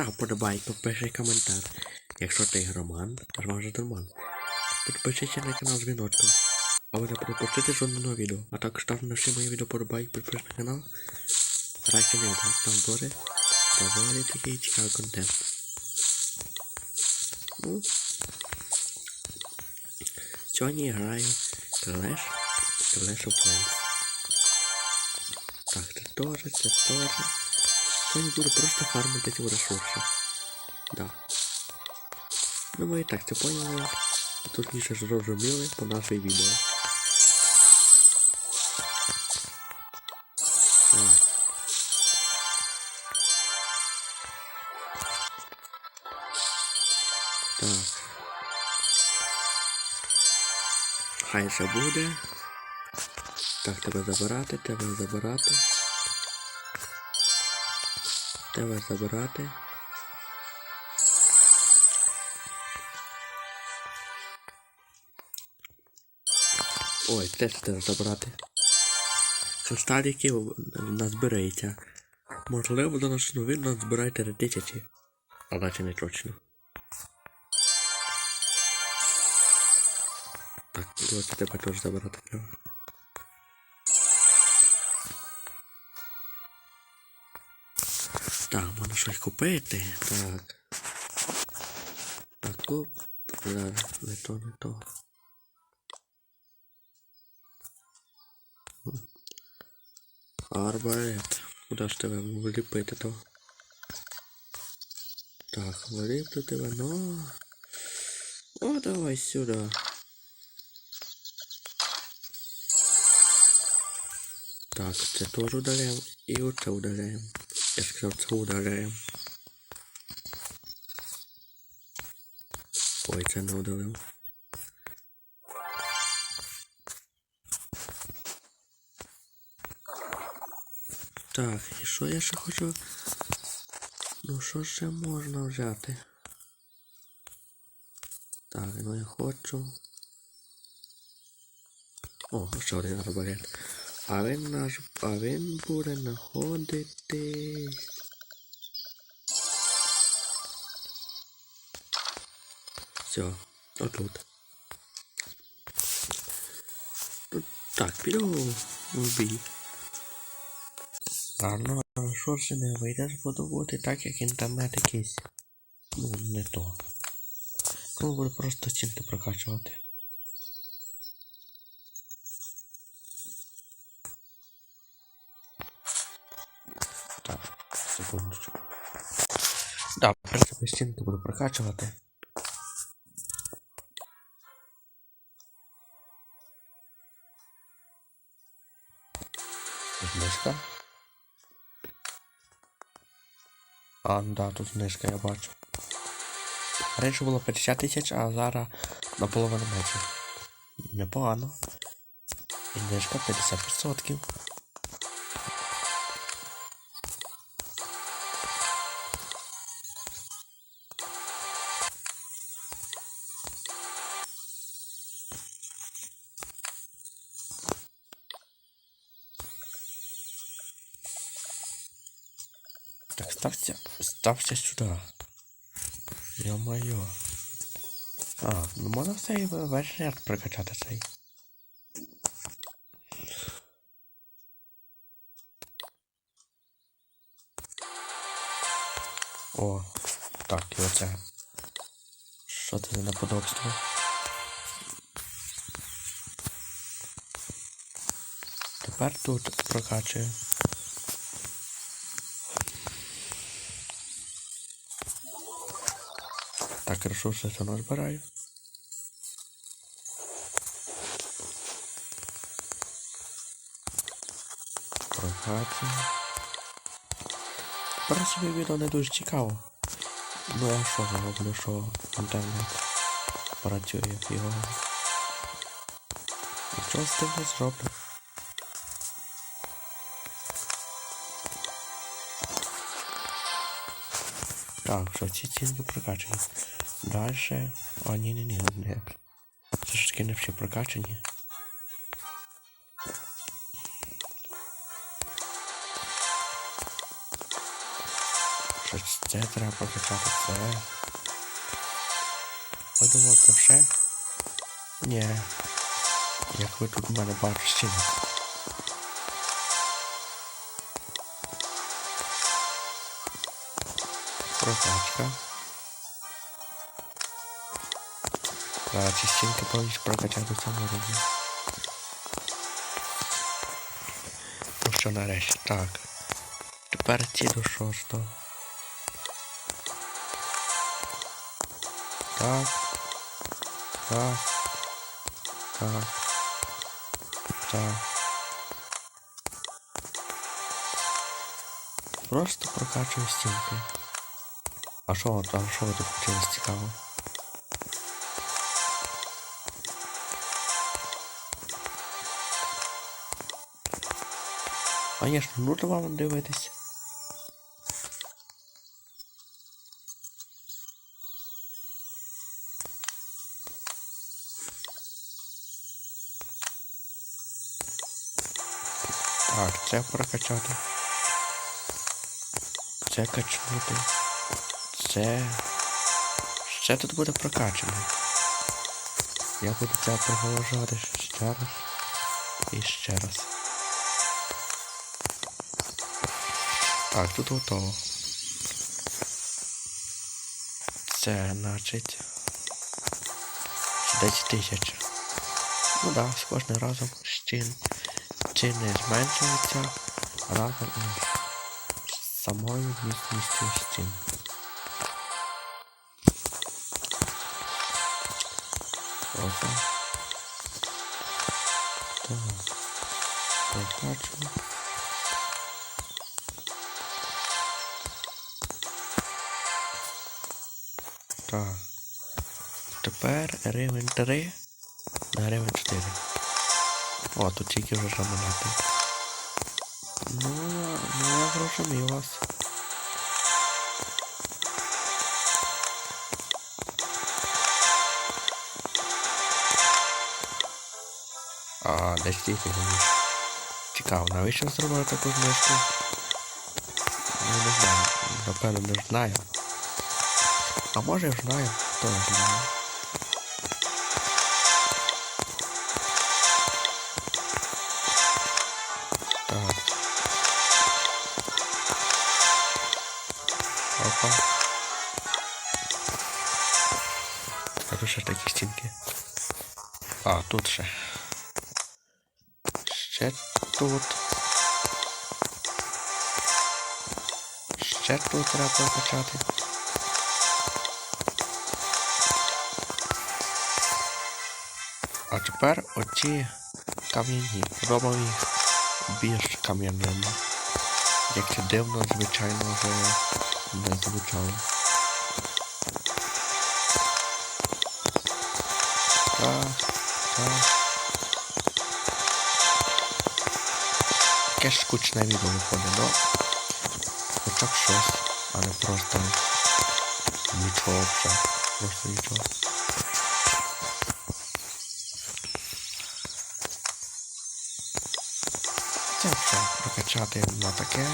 став подобайку, пиши коментар. Якщо ти громан, Роман же Роман. Підпишися на канал з дзвіночком. А ви не пропустите жодного відео. А також став на всі мої відео подобайку, підпишись на канал. Старайся не відео. Там буде доволі такий цікавий контент. Ну. Сьогодні я граю Clash, Clash of Clans. Так, це теж, це теж. Сьогодні буду просто фармити ці ресурси. Да. Ну ми і так це поняли. Точніше зрозуміли по нашій відео. Так. Так. Хай це буде. Так, тебе забирати, тебе забирати. Тебе забирати. Ой, теж треба забрати. Кристаліків назбирається. Можливо, до нашого відео назбираєте на тисячі. Але це не точно. Так, ось тебе теж забирати треба. Так, можна щось купити. Так. Так, куп. Зараз, не то, не то. Арбалет. Куда ж тебе вліпити то? Так, вліпти тебе, ну. О, давай сюди. Так, це теж удаляємо. І оце удаляємо. Я сказав, це удаляємо. Ой, це не удалив. Так, і що я ще хочу? Ну що ще можна взяти? Так, ну я хочу. О, ще один арбалет. А він наш. А він буде знаходитись. Все. Тут- Так, піду в бій. Рано шорси не вийде збудувати так, як інтернет якийсь. Ну, не то. Ну, буде просто стінки прокачувати. Секундочку. Да, в принципі, стінки буду прокачувати. Знижка. А, да, тут знижка я бачу. Раніше було 50 тисяч, а зараз наполовину менше. Непогано. І знижка 50%. Так, ставься, ставься сюда. Ё-моё. А, ну можна цей ряд прокачати цей. О, так, і оце. Що це за неподобство? Тепер тут прокачую. Так, ресурси це назбираю. Прокачую. Тепер собі відео не дуже цікаво. Ну я що зроблю, що інтернет працює його. Нічого з тим не зроблю. Так, що ці цінки прокачані. Дальше. О, ні, ні, ні, не. Це ж таки не всі прокачані. Щось Це треба прокачати, це. Ви думали, це все? Ні. Як ви тут в мене бачите стінок. Прокачка. Да, частинки повністю прокачати в цьому рівні. Ну що нарешті, так. Тепер ці до шостого. Так. Так. Так. Так. Просто прокачую стінки. А що, а що ви тут хотіли цікаво? Конечно, нужно вам дивитися. Так, це прокачати. Це качнути. Це. Ще тут буде прокачано. Я буду це продовжувати ще раз. І ще раз. Так, тут готово. Це значить 10 тисяч. Ну да, з кожним разом стін ціни зменшуються разом із самою міцністю стін. Ось. Так. Прокачую. Так. Тепер рівень 3 на рівень 4. О, тут тільки вже замовляти. Ну, ну я зрозумів вас. А, десь тільки думаєш. Цікаво, навіщо зробили таку знижку? Ну не знаю. Напевно не знаю. А може я знаю, хто я знає. Опа. А тут ще такі стінки. А, тут ще. Ще тут. Ще тут треба прокачати. А тепер оці кам'яні. Робимо їх більш кам'яними. Як це дивно, звичайно, вже не звучало. Так, так. Яке ж скучне відео виходить, ну. Хоча б щось, а не просто нічого вже. Просто нічого. Це все прокачати на таке.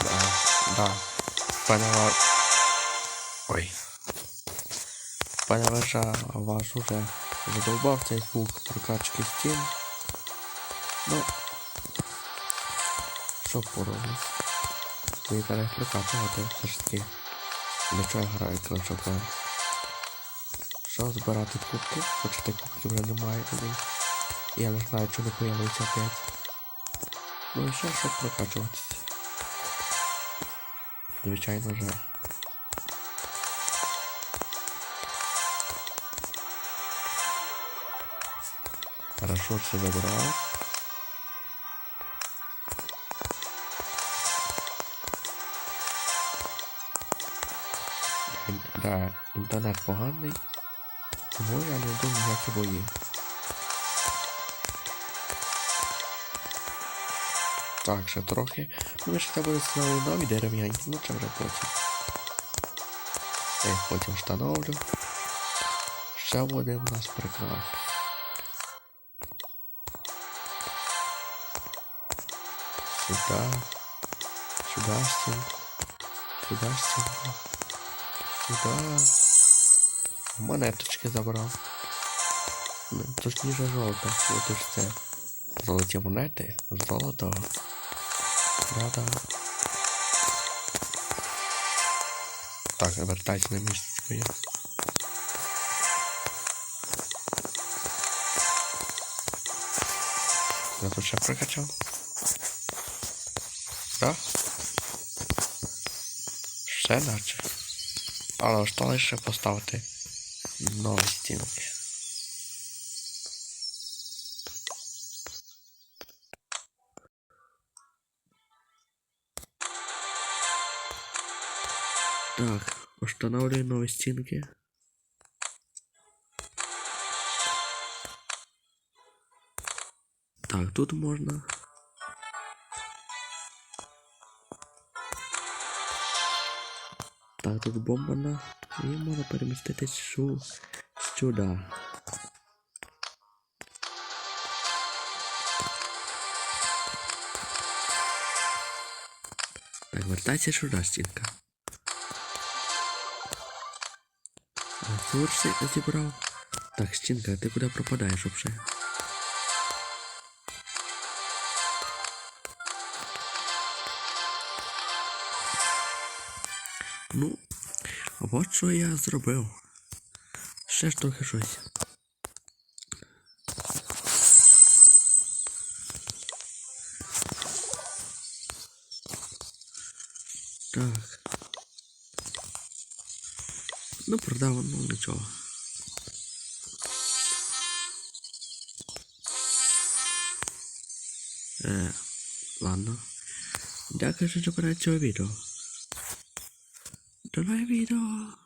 Да, да. Пане Ой. Пане Вежа, ваш уже задовбав цей звук прокачки стін. Ну. Що пороблю? Ви зараз прокачувати все ж таки. Для чого я граю Clash Що збирати кубки? Хочете кубки вже немає. але Я не знаю, чи не появиться опять. Ну і ще щоб прокачуватися. Звичайно же. Хорошо все забрал. Ін- Да, інтернет поганий. Я не йду ніякі бої. Так, ще трохи. Ну, ще треба знову нові дерев'яні, ну це вже потім. Я їх потім встановлю. Все буде в нас прекрасно. Сюда. Сюда стінку. Сюда стінку. Сюда. Монеточки забрав. Ну, Точніше жовта. От ж це. Золоті монети. Золото. Да-да. Так, вертайся на місячку я. Я тут ще прокачав. Да? Ще наче. Але що лише поставити нові стінки. Так, устанавливаю новые стенки. Так, тут можна. Так, тут бомбана. І можна перемістити сю сюди. Так, вертайся сюди, стінка. Ресурси зібрав. Так, стінка, ти куди пропадаєш вообще? Ну, от що я зробив. Ще ж трохи щось. Так. Ну, продав, ну нічого. Е, ладно. Дякую, що перед цього відео. До нового відео.